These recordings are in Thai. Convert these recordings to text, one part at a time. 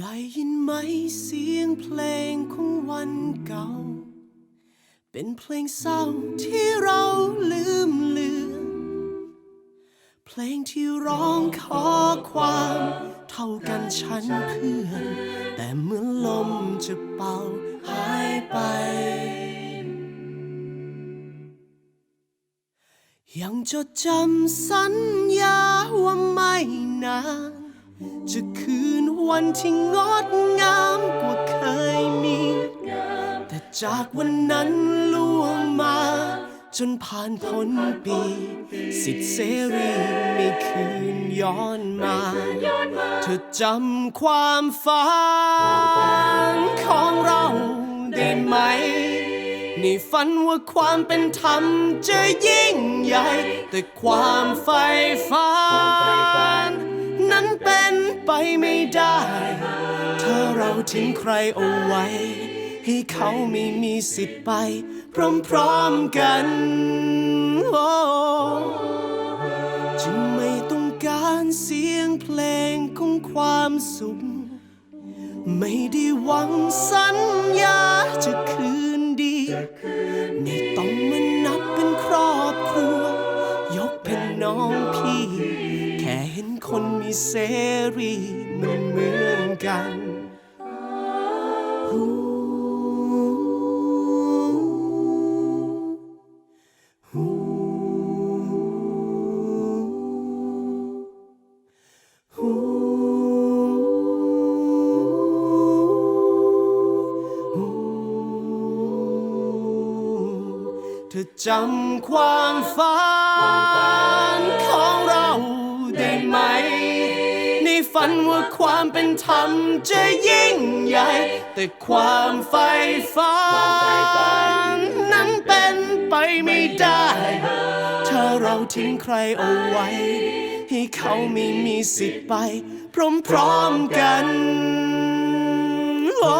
ได้ยินไหมเสียงเพลงของวันเก่า เป็นเพลงเศร้าที่เราลืมเลือน เพลงที่ร้องขอความ เท่ากันฉันเพื่อน แต่เมื่อลมจะเป่าหายไป ยังจดจำสัญญาว่าไม่นานจะคืน วันที่งดงามกว่าเคยมี แต่จากวันนั้นล่วงมา จนผ่านพ้นปี สิทธิเสรีไม่คืนย้อนมา เธอจำความฝันของเราได้ไหม ในฝันว่าความเป็นธรรมจะยิ่งใหญ่ แต่ความใฝ่ฝัน นั้นเป็นไปไม่ ทิ้งใครเอาไว้ ให้เขาไม่มีสิทธิ์ไป พร้อมๆกันโอ้จึงไม่ต้องการเสียงเพลงของความสุข ไม่ได้หวังสัญญาจะคืนดี ไม่ต้องมานับเป็นครอบครัว ยกเป็นน้องพี่ แค่เห็นคนมีเสรีเหมือนเหมือนกัน เธอจำความฝันของเราได้ไหม ในฝันว่าความเป็นธรรมจะยิ่งใหญ่ แต่ความใฝ่ เป็นไปไม่ได้ ถ้าเราทิ้งใครเอาไว้ ให้เขาไม่มีสิทธิ์ไป พร้อมๆกันโอ้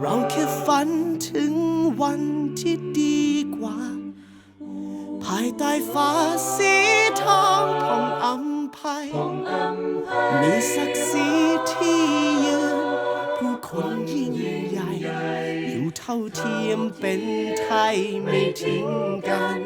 เราแค่ฝันถึงวันที่ดีกว่า ภายใต้ฟ้าสีทองผ่องอำไพมีศักดิ์ศรีที่ยืนผู้คนยิ่งใหญ่อยู่ เท่าเทียมเป็นไทยไม่ทิ้งกัน